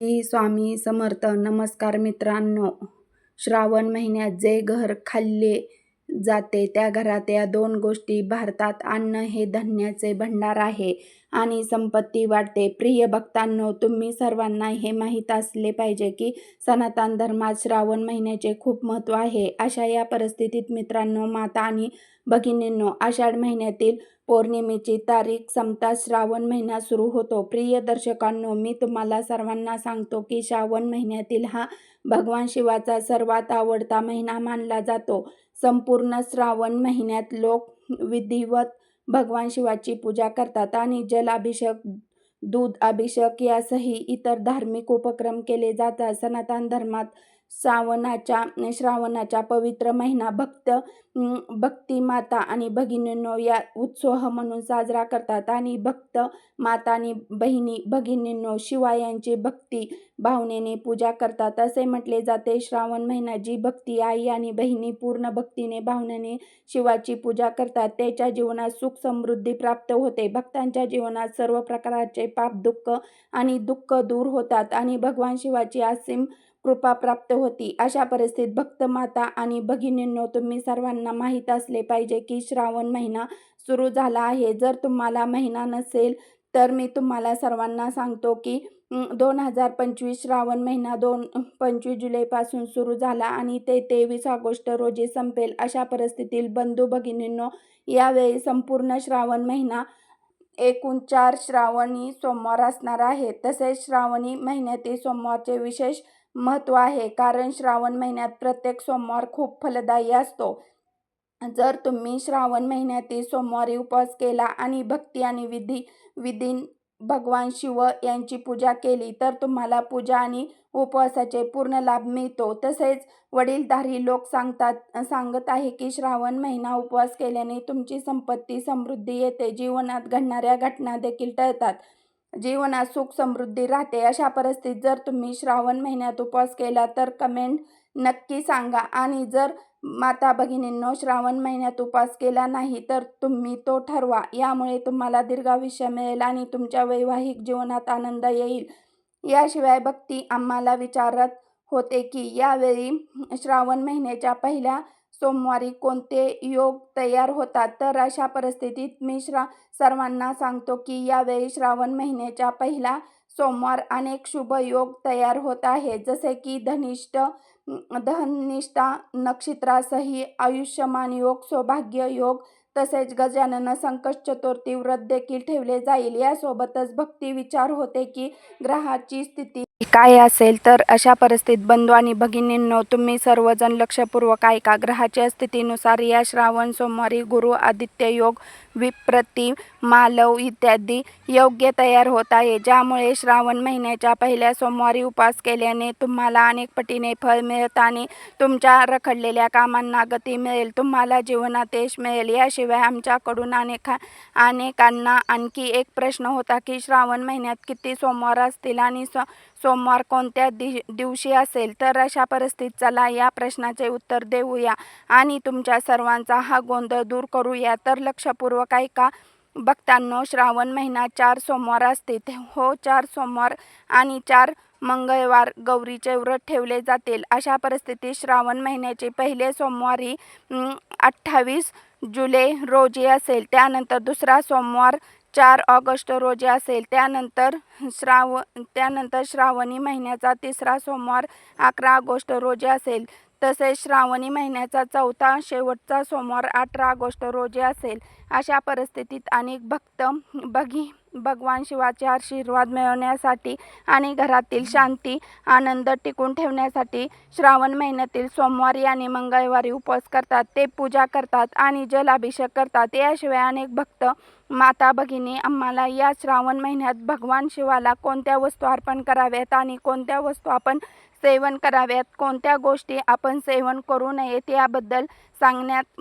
श्री स्वामी समर्थ. नमस्कार मित्रांनो. श्रावण महिन्यात जे घर खाल्ले जाते त्या घरात या दोन गोष्टी भारतात अन्न हे धन्याचे भंडार आहे आणि संपत्ती वाढते. प्रिय भक्तांनो तुम्ही सर्वांना हे माहीत असले पाहिजे की सनातन धर्मात श्रावण महिन्याचे खूप महत्त्व आहे. अशा या परिस्थितीत मित्रांनो माता आणि भगिनींनो आषाढ महिन्यातील पौर्णिमेची तारीख संपता श्रावण महिना सुरू होतो. प्रिय दर्शकांनो मी तुम्हाला सर्वांना सांगतो की श्रावण महिन्यातील हा भगवान शिवाचा सर्वात आवडता महिना मानला जातो. संपूर्ण श्रावण महिन्यात लोक विधिवत भगवान शिवाची पूजा करतात आणि जलाभिषेक दूध अभिषेक यासही इतर धार्मिक उपक्रम केले जातात. सनातन धर्मात श्रावणाच्या श्रावणाच्या पवित्र महिना भक्त भक्ती माता आणि भगिनींनो या उत्सव म्हणून साजरा करतात. आणि भक्त माता आणि बहिणी भगिनींनो शिवायांची भक्ती भावनेने पूजा करतात. असे म्हटले जाते श्रावण महिना जी भक्ती आई आणि बहिणी पूर्ण भक्तीने भावनेने शिवाची पूजा करतात त्याच्या जीवनात सुख समृद्धी प्राप्त होते. भक्तांच्या जीवनात सर्व प्रकारचे पाप दुःख आणि दुःख दूर होतात आणि भगवान शिवाची असीम कृपा प्राप्त होती. अशा परिस्थितीत भक्त माता आणि भगिनींनो तुम्ही सर्वांना माहीत असले पाहिजे की श्रावण महिना सुरू झाला आहे. जर तुम्हाला महिना नसेल तर मी तुम्हाला सर्वांना सांगतो की दोन हजार पंचवीस श्रावण महिना दोन पंचवीस जुलैपासून सुरू झाला आणि ते तेवीस ऑगस्ट रोजी संपेल. अशा परिस्थितीत बंधू भगिनींनो यावेळी संपूर्ण श्रावण महिना एकूण चार श्रावणी सोमवार असणार आहे. तसेच श्रावणी महिन्यातील सोमवारचे विशेष महत्त्व आहे. कारण श्रावण महिन्यात प्रत्येक सोमवार खूप फलदायी असतो. जर तुम्ही श्रावण महिन्यातील सोमवारी उपवास केला आणि भक्ती आणि विधी विधीन भगवान शिव यांची पूजा केली तर तुम्हाला पूजा आणि उपवासाचे पूर्ण लाभ मिळतो. तसेच वडीलधारी लोक सांगतात सांगत आहे की श्रावण महिना उपवास केल्याने तुमची संपत्ती समृद्धी येते. जीवनात घडणाऱ्या घटना देखील टळतात. जीवनात सुख समृद्धी राहते. अशा परिस्थितीत जर तुम्ही श्रावण महिन्यात उपवास केला तर कमेंट नक्की सांगा. आणि जर माता भगिनींनो श्रावण महिन्यात उपवास केला नाही तर तुम्ही तो ठरवा. यामुळे तुम्हाला दीर्घायुष्य मिळेल आणि तुमच्या वैवाहिक जीवनात आनंद येईल. याशिवाय भक्ती आम्हाला विचारत होते की यावेळी श्रावण महिन्याच्या पहिल्या सोमवारी कोणते योग तयार होतात? तर अशा परिस्थितीत मी श्रा सर्वांना सांगतो की यावेळी श्रावण महिन्याच्या पहिला सोमवार अनेक शुभ योग तयार होत आहे. जसे की धनिष्ठ धनिष्ठा नक्षत्रासही आयुष्यमान योग सौभाग्य योग तसेच गजानन संकट चतुर्थी व्रत देखील ठेवले जाईल. यासोबतच भक्ती विचार होते की ग्रहाची स्थिती काय असेल तर अशा परिस्थितीत बंधू आणि भगिनींनो तुम्ही सर्वजण लक्षपूर्वक ऐका. ग्रहाच्या स्थितीनुसार या श्रावण सोमवारी गुरु आदित्य योग विप्रती मालव इत्यादी योग्य तयार होत आहे ज्यामुळे श्रावण महिन्याच्या पहिल्या सोमवारी उपास केल्याने तुम्हाला अनेक पटीने फळ मिळत आणि तुमच्या रखडलेल्या कामांना गती मिळेल तुम्हाला जीवनात यश मिळेल. याशिवाय आमच्याकडून अनेका अनेकांना आणखी एक प्रश्न होता की श्रावण महिन्यात किती सोमवार असतील आणि सो सोमवार कोणत्या दि दिवशी असेल? तर अशा परिस्थितीत चला या प्रश्नाचे उत्तर देऊया आणि तुमच्या सर्वांचा हा गोंधळ दूर करूया. तर लक्षपूर्वक ऐका भक्तांनो श्रावण महिना चार सोमवार असते. हो चार सोमवार आणि चार मंगळवार गौरीचे व्रत ठेवले जातील. अशा परिस्थितीत श्रावण महिन्याचे पहिले सोमवारी अठ्ठावीस जुलै रोजी असेल. त्यानंतर दुसरा सोमवार चार ऑगस्ट रोजी असेल. त्यानंतर श्राव त्यानंतर श्रावणी महिन्याचा तिसरा सोमवार अकरा ऑगस्ट रोजी असेल. तसेच श्रावणी महिन्याचा चौथा शेवटचा सोमवार अठरा ऑगस्ट रोजी असेल. अशा परिस्थितीत अनेक भक्त बघी भगवान शिवाचे आशीर्वाद मिळवण्यासाठी आणि घरातील शांती आनंद टिकून ठेवण्यासाठी श्रावण महिन्यातील सोमवारी आणि मंगळवारी उपवास करतात. ते पूजा करतात आणि जलाभिषेक करतात. याशिवाय अनेक भक्त माता भगिनी आम्हाला या श्रावण महिन्यात भगवान शिवाला कोणत्या वस्तू अर्पण कराव्यात आणि कोणत्या वस्तू आपण सेवन कराव्यात? कोणत्या गोष्टी आपण सेवन करू नयेत याबद्दल सांगण्यात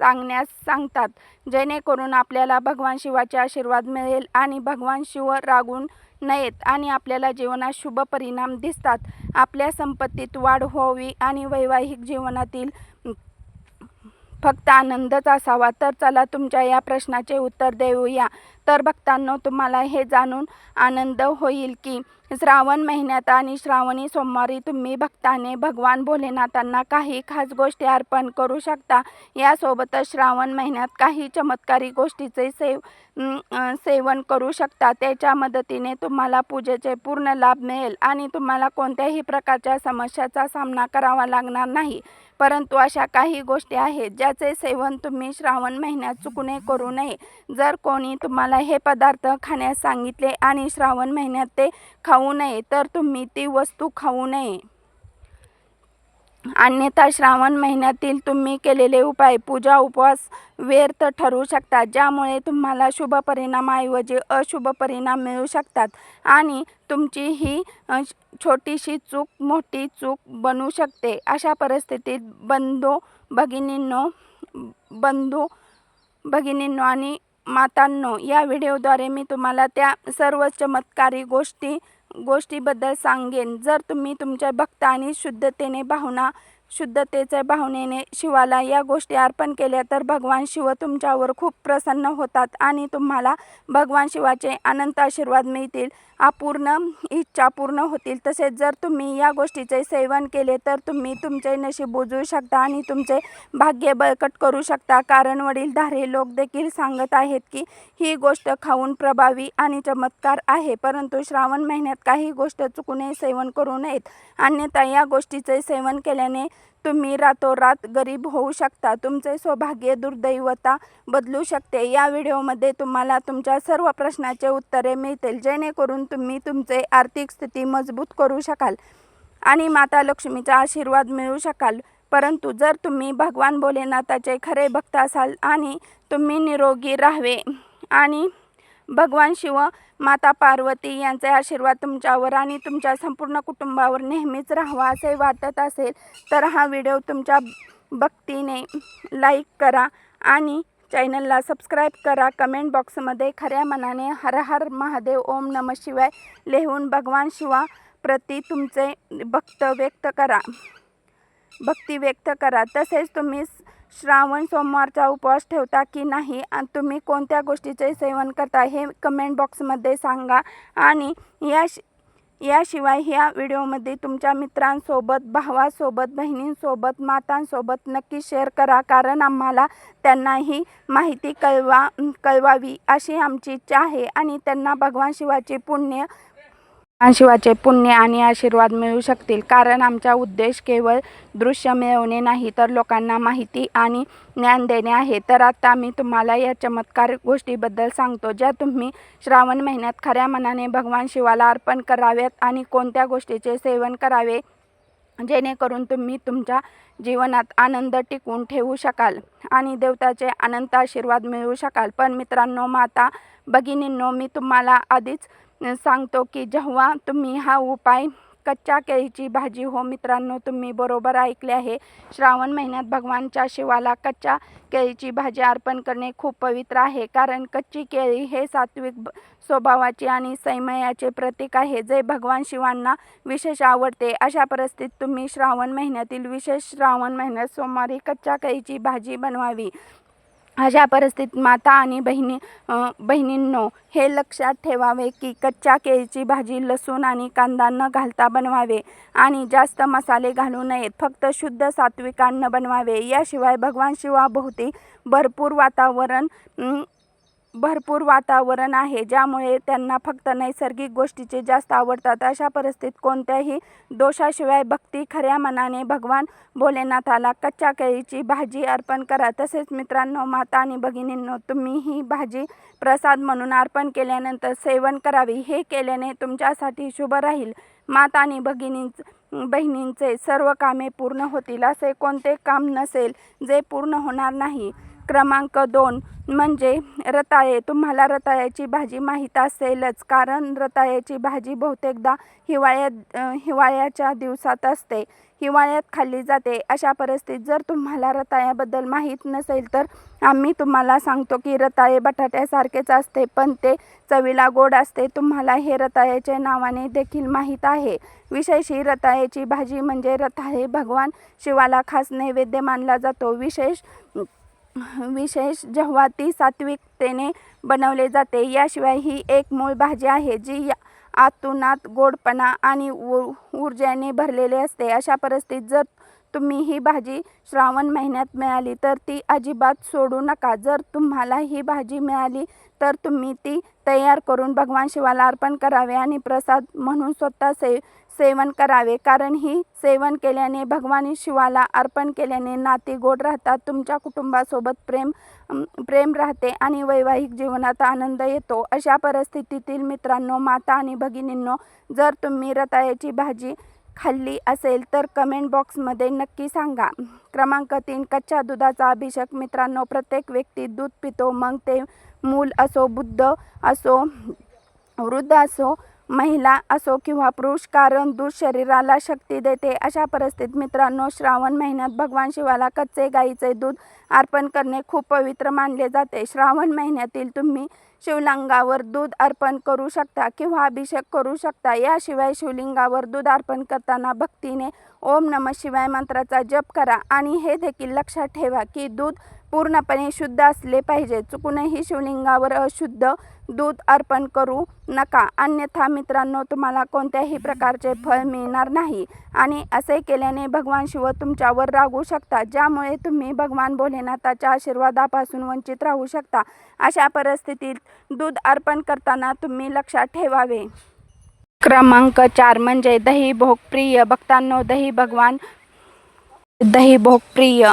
सांगण्यास सांगतात. जेणेकरून आपल्याला भगवान शिवाचे आशीर्वाद मिळेल आणि भगवान शिव रागून नयेत आणि आपल्याला जीवनात शुभ परिणाम दिसतात. आपल्या संपत्तीत वाढ व्हावी आणि वैवाहिक जीवनातील फक्त आनंदच असावा. तर चला तुमच्या या प्रश्नाचे उत्तर देऊया. तर भक्तांनो तुम्हाला हे जाणून आनंद होईल की श्रावण महिन्यात आणि श्रावणी सोमवारी तुम्ही भक्ताने भगवान भोलेनाथांना काही खास गोष्टी अर्पण करू शकता. यासोबतच श्रावण महिन्यात काही चमत्कारी गोष्टीचे सेव सेवन करू शकता. त्याच्या मदतीने तुम्हाला पूजेचे पूर्ण लाभ मिळेल आणि तुम्हाला कोणत्याही प्रकारच्या समस्याचा सामना करावा लागणार नाही. परंतु अशा काही गोष्टी आहेत ज्याचे सेवन तुम्ही श्रावण महिन्यात चुकणे करू नये. जर कोणी तुम्हाला हे पदार्थ खाण्यास सांगितले आणि श्रावण महिन्यात ते खाऊ नये तर तुम्ही ती वस्तू खाऊ नये. अन्यथा श्रावण महिन्यातील तुम्ही केलेले उपाय पूजा उपवास व्यर्थ ठरू शकतात ज्यामुळे तुम्हाला शुभ परिणामाऐवजी अशुभ परिणाम मिळू शकतात आणि तुमची ही छोटीशी चूक मोठी चूक बनू शकते. अशा परिस्थितीत बंधू भगिनींनो बंधू भगिनींनो आणि मातांनो या व्हिडिओद्वारे मी तुम्हाला त्या सर्व चमत्कारी गोष्टी गोष्टीबद्दल सांगेन. जर तुम्ही तुमच्या भक्त आणि शुद्धतेने भावना शुद्धतेच्या भावनेने शिवाला या गोष्टी अर्पण केल्या तर भगवान शिव तुमच्यावर खूप प्रसन्न होतात आणि तुम्हाला भगवान शिवाचे अनंत आशीर्वाद मिळतील. अपूर्ण इच्छा पूर्ण होतील. तसेच जर तुम्ही या गोष्टीचे सेवन केले तर तुम्ही तुमचे नशीब उजवू शकता आणि तुमचे भाग्य बळकट करू शकता. कारण वडीलधारे लोक देखील सांगत आहेत की ही गोष्ट खाऊन प्रभावी आणि चमत्कार आहे. परंतु श्रावण महिन्यात काही गोष्ट चुकूने सेवन करू नयेत. अन्यथा या गोष्टीचे सेवन केल्याने तुम्ही रातोरात गरीब होऊ शकता. तुमचे सौभाग्य दुर्दैवता बदलू शकते. या व्हिडिओमध्ये तुम्हाला तुमच्या सर्व प्रश्नाचे उत्तरे मिळतील. जेणेकरून तुम्ही तुमचे आर्थिक स्थिती मजबूत करू शकाल आणि माता लक्ष्मीचा आशीर्वाद मिळू शकाल. परंतु जर तुम्ही भगवान भोलेनाथाचे खरे भक्त असाल आणि तुम्ही निरोगी राहावे आणि भगवान शिव माता पार्वती यांचे आशीर्वाद तुमच्यावर आणि तुमच्या संपूर्ण कुटुंबावर नेहमीच राहावा असे वाटत असेल तर हा व्हिडिओ तुमच्या भक्तीने लाईक करा आणि चॅनलला सबस्क्राईब करा. कमेंट बॉक्समध्ये खऱ्या मनाने हर हर महादेव ओम नम शिवाय लिहून भगवान शिवा प्रती तुमचे भक्त व्यक्त करा. भक्ती व्यक्त करा. तसेच तुम्ही श्रावण सोमवारचा उपवास ठेवता की नाही? आणि तुम्ही कोणत्या गोष्टीचे सेवन करता हे कमेंट बॉक्समध्ये सांगा. आणि या याशिवाय ह्या व्हिडिओमध्ये तुमच्या मित्रांसोबत भावासोबत बहिणींसोबत मातांसोबत नक्की शेअर करा. कारण आम्हाला त्यांनाही माहिती कळवा कळवावी अशी आमची इच्छा आहे. आणि त्यांना भगवान शिवाची पुण्य शिवाचे पुण्य आणि आशीर्वाद मिळू शकतील. कारण आमचा उद्देश केवळ दृश्य मिळवणे नाही तर लोकांना माहिती आणि ज्ञान देणे आहे. तर आता मी तुम्हाला या चमत्कार गोष्टीबद्दल सांगतो ज्या तुम्ही श्रावण महिन्यात खऱ्या मनाने भगवान शिवाला अर्पण कराव्यात आणि कोणत्या गोष्टीचे सेवन करावे जेणेकरून तुम्ही तुमच्या जीवनात आनंद टिकवून ठेवू शकाल आणि देवताचे अनंत आशीर्वाद मिळवू शकाल. पण मित्रांनो माता भगिनींनो मी तुम्हाला आधीच सांगतो की जेव्हा तुम्ही हा उपाय कच्च्या केळीची भाजी हो मित्रांनो तुम्ही बरोबर ऐकले आहे. श्रावण महिन्यात भगवानच्या शिवाला कच्च्या केळीची भाजी अर्पण करणे खूप पवित्र आहे. कारण कच्ची केळी हे सात्विक स्वभावाचे आणि सैमयाचे प्रतीक आहे. जे भगवान शिवांना विशेष आवडते. अशा परिस्थितीत तुम्ही श्रावण महिन्यातील विशेष श्रावण महिन्यात सोमवारी कच्च्या केळीची भाजी बनवावी. अशा परिस्थितीत माता आणि बहिणी बहिणींनो हे लक्षात ठेवावे की कच्च्या केळीची भाजी लसूण आणि कांदा न घालता बनवावे आणि जास्त मसाले घालू नयेत. फक्त शुद्ध सात्विक अन्न बनवावे. याशिवाय भगवान शिवाभोवती भरपूर वातावरण भरपूर वातावरण आहे ज्यामुळे त्यांना फक्त नैसर्गिक गोष्टीचे जास्त आवडतात. अशा परिस्थितीत कोणत्याही दोषाशिवाय भक्ती खऱ्या मनाने भगवान भोलेनाथाला कच्च्या केळीची भाजी अर्पण करा. तसेच मित्रांनो माता आणि भगिनींनो तुम्ही ही भाजी प्रसाद म्हणून अर्पण केल्यानंतर सेवन करावी. हे केल्याने तुमच्यासाठी शुभ राहील. माता आणि भगिनींच बहिणींचे सर्व कामे पूर्ण होतील. असे कोणते काम नसेल जे पूर्ण होणार नाही. क्रमांक दोन म्हणजे रताळे. तुम्हाला रताळ्याची भाजी माहीत असेलच कारण रताळ्याची भाजी बहुतेकदा हिवाळ्यात हिवाळ्याच्या दिवसात असते. हिवाळ्यात खाल्ली जाते. अशा परिस्थितीत जर तुम्हाला रताळ्याबद्दल माहीत नसेल तर आम्ही तुम्हाला सांगतो की रताळे बटाट्यासारखेच असते पण ते चवीला गोड असते. तुम्हाला हे रताळ्याच्या नावाने देखील माहीत आहे. विशेष ही रताळ्याची भाजी म्हणजे रताळे भगवान शिवाला खास नैवेद्य मानला जातो. विशेष विशेष जेव्हा ती सात्विकतेने बनवले जाते याशिवाय ही एक मूळ भाजी आहे जी या आतूनात गोडपणा आणि ऊ ऊर्जेने भरलेले असते. अशा परिस्थितीत जर तुम्ही ही भाजी श्रावण महिन्यात मिळाली तर ती अजिबात सोडू नका. जर तुम्हाला ही भाजी मिळाली तर तुम्ही ती तयार करून भगवान शिवाला अर्पण करावे आणि प्रसाद म्हणून स्वतः से सेवन करावे. कारण ही सेवन केल्याने भगवान शिवाला अर्पण केल्याने नाती गोड राहतात तुमच्या कुटुंबासोबत प्रेम प्रेम राहते आणि वैवाहिक जीवनात आनंद येतो. अशा परिस्थितीतील मित्रांनो माता आणि भगिनींनो जर तुम्ही रताळ्याची भाजी खाल्ली असेल तर कमेंट बॉक्समध्ये नक्की सांगा. क्रमांक तीन कच्च्या दुधाचा अभिषेक. मित्रांनो प्रत्येक व्यक्ती दूध पितो मग ते मूल असो बुद्ध असो वृद्ध असो महिला असो किंवा पुरुष कारण दूध शरीराला शक्ती देते. अशा परिस्थितीत मित्रांनो श्रावण महिन्यात भगवान शिवाला कच्चे गाईचे दूध अर्पण करणे खूप पवित्र मानले जाते. श्रावण महिन्यातील तुम्ही शिवलिंगावर दूध अर्पण करू शकता किंवा अभिषेक करू शकता. याशिवाय शिवलिंगावर दूध अर्पण करताना भक्तीने ओम नम शिवाय मंत्राचा जप करा आणि हे देखील लक्षात ठेवा की दूध पूर्णपणे शुद्ध असले पाहिजे. चुकूनही शिवलिंगावर अशुद्ध दूध अर्पण करू नका. अन्यथा मित्रांनो तुम्हाला कोणत्याही प्रकारचे फळ मिळणार नाही. आणि असे केल्याने भगवान शिव तुमच्यावर रागू शकता ज्यामुळे तुम्ही भगवान भोलेनाथाच्या आशीर्वादापासून वंचित राहू शकता. अशा परिस्थितीत दूध अर्पण करताना तुम्ही लक्षात ठेवावे. क्रमांक चार म्हणजे दही भोग प्रिय भक्तांनो दही भगवान दही भोगप्रिय.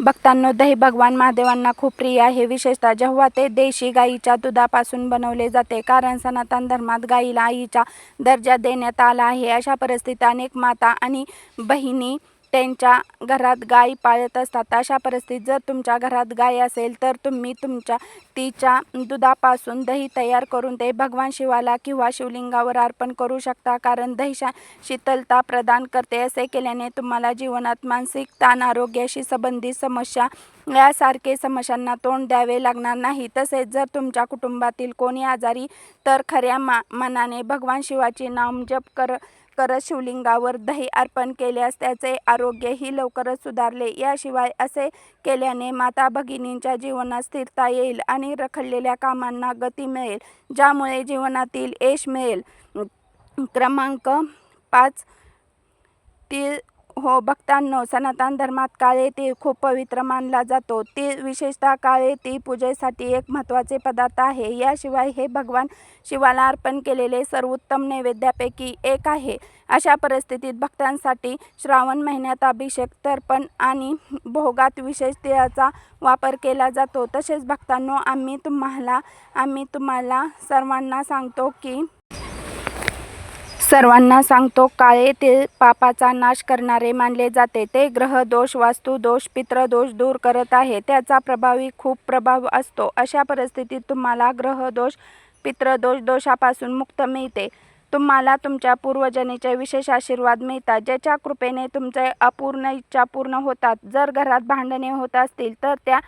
भक्तांनो दही भगवान महादेवांना खूप प्रिय आहे. विशेषतः जेव्हा ते देशी गाईच्या दुधापासून बनवले जाते कारण सनातन धर्मात गाईला आईचा दर्जा देण्यात आला आहे. अशा परिस्थितीत अनेक माता आणि बहिणी त्यांच्या घरात गाई पाळत असतात. अशा परिस्थितीत जर तुमच्या घरात गाय असेल तर तुम्ही तुमच्या तिच्या दुधापासून दही तयार करून ते भगवान शिवाला किंवा शिवलिंगावर अर्पण करू शकता. कारण दहीशा शीतलता प्रदान करते. असे केल्याने तुम्हाला जीवनात मानसिक ताण आरोग्याशी संबंधित समस्या यासारखे समस्यांना तोंड द्यावे लागणार नाही. तसेच जर तुमच्या कुटुंबातील कोणी आजारी तर खऱ्या मा मनाने भगवान शिवाचे नाम जप कर करत शिवलिंगावर दही अर्पण केल्यास त्याचे आरोग्यही लवकरच सुधारले. याशिवाय असे केल्याने माता भगिनींच्या जीवनात स्थिरता येईल आणि रखडलेल्या कामांना गती मिळेल ज्यामुळे जीवनातील यश मिळेल. क्रमांक पाच ती हो भक्तांनो सनातन धर्मात काळे तीळ खूप पवित्र मानला जातो. तीळ विशेषतः काळे तीळ पूजेसाठी एक महत्त्वाचे पदार्थ आहे. याशिवाय हे भगवान शिवाला अर्पण केलेले सर्वोत्तम नैवेद्यापैकी एक आहे. अशा परिस्थितीत भक्तांसाठी श्रावण महिन्यात अभिषेक तर्पण आणि भोगात विशेष तिळाचा वापर केला जातो. तसेच भक्तांनो आम्ही तुम्हाला आम्ही तुम्हाला सर्वांना सांगतो की सर्वांना सांगतो काळे ते पापाचा नाश करणारे मानले जाते. ते ग्रह दोष वास्तू दोष पित्रदोष दूर करत आहे. त्याचा प्रभावी खूप प्रभाव असतो. अशा परिस्थितीत तुम्हाला ग्रह दोष पित्रदोष दोषापासून मुक्त मिळते. तुम्हाला तुमच्या पूर्वजनीचे विशेष आशीर्वाद मिळतात ज्याच्या कृपेने तुमचे अपूर्ण इच्छा पूर्ण होतात. जर घरात भांडणे होत असतील तर त्या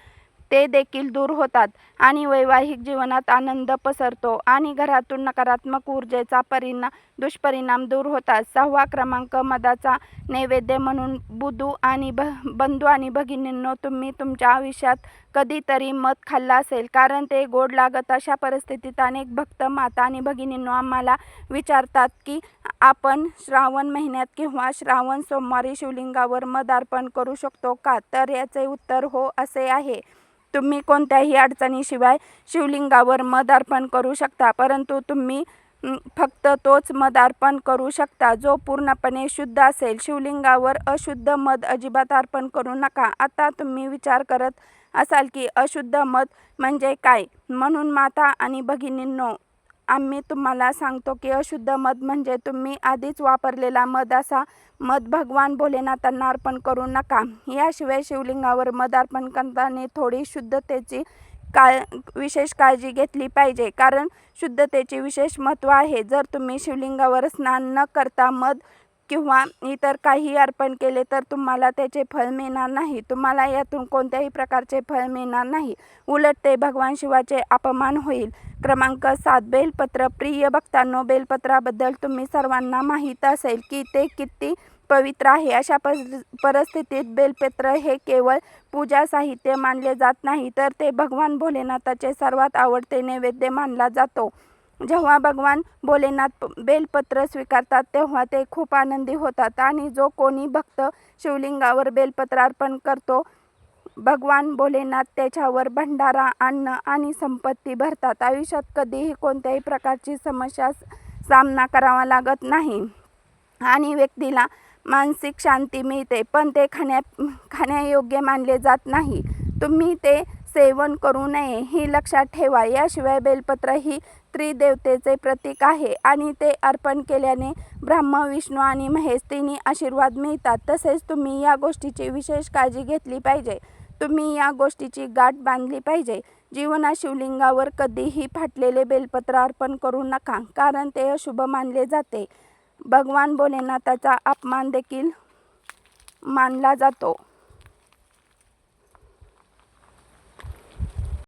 ते देखील दूर होतात आणि वैवाहिक जीवनात आनंद पसरतो आणि घरातून नकारात्मक ऊर्जेचा परिणाम दुष्परिणाम दूर होतात. सहावा क्रमांक मधाचा नैवेद्य म्हणून बुधू आणि भ बंधू आणि भगिनींनो तुम्ही तुमच्या आयुष्यात कधीतरी मध खाल्ला असेल कारण ते गोड लागत अशा परिस्थितीत अनेक भक्त माता आणि भगिनींनो आम्हाला विचारतात की आपण श्रावण महिन्यात किंवा श्रावण सोमवारी शिवलिंगावर मध अर्पण करू शकतो का? तर याचे उत्तर हो असे आहे. तुम्ही कोणत्याही अडचणीशिवाय शिवलिंगावर मध अर्पण करू शकता परंतु तुम्ही फक्त तोच मध अर्पण करू शकता जो पूर्णपणे शुद्ध असेल. शिवलिंगावर अशुद्ध मध अजिबात अर्पण करू नका. आता तुम्ही विचार करत असाल की अशुद्ध मध म्हणजे काय? म्हणून माता आणि भगिनींनो आम्ही तुम्हाला सांगतो की अशुद्ध मध म्हणजे तुम्ही आधीच वापरलेला मध असा मध भगवान भोलेनाथांना अर्पण करू नका. याशिवाय शिवलिंगावर मध अर्पण करताना थोडी शुद्धतेची काळ विशेष काळजी घेतली पाहिजे. कारण शुद्धतेचे विशेष महत्त्व आहे. जर तुम्ही शिवलिंगावर स्नान न करता मध किंवा इतर काही अर्पण केले तर तुम्हाला त्याचे फळ मिळणार नाही. तुम्हाला यातून कोणत्याही प्रकारचे फळ मिळणार नाही. उलट ते भगवान शिवाचे अपमान होईल. क्रमांक सात बेलपत्र. प्रिय भक्तांनो बेलपत्राबद्दल तुम्ही सर्वांना माहीत असेल की ते किती पवित्र आहे. अशा परि परिस्थितीत बेलपत्र हे केवळ पूजा साहित्य मानले जात नाही तर ते भगवान भोलेनाथाचे सर्वात आवडते नैवेद्य मानला जातो. जेव्हा भगवान भोलेनाथ बेलपत्र स्वीकारतात तेव्हा ते खूप आनंदी होतात. आणि जो कोणी भक्त शिवलिंगावर बेलपत्र अर्पण करतो भगवान भोलेनाथ त्याच्यावर भंडारा अन्न आणि संपत्ती भरतात. आयुष्यात कधीही कोणत्याही प्रकारची समस्या सामना करावा लागत नाही. आणि व्यक्तीला मानसिक शांती मिळते पण ते खाण्या खाण्यायोग्य मानले जात नाही. तुम्ही ते सेवन करू नये ही लक्षात ठेवा. याशिवाय बेलपत्र ही त्रिदेवतेचे प्रतीक आहे आणि ते अर्पण केल्याने ब्रह्मा विष्णू आणि महेश तिन्ही आशीर्वाद मिळतात. तसेच तुम्ही या गोष्टीची विशेष काळजी घेतली पाहिजे. तुम्ही या गोष्टीची गाठ बांधली पाहिजे. जीवनात शिवलिंगावर कधीही फाटलेले बेलपत्र अर्पण करू नका कारण ते अशुभ मानले जाते. भगवान भोलेनाथाचा अपमान देखील मानला जातो.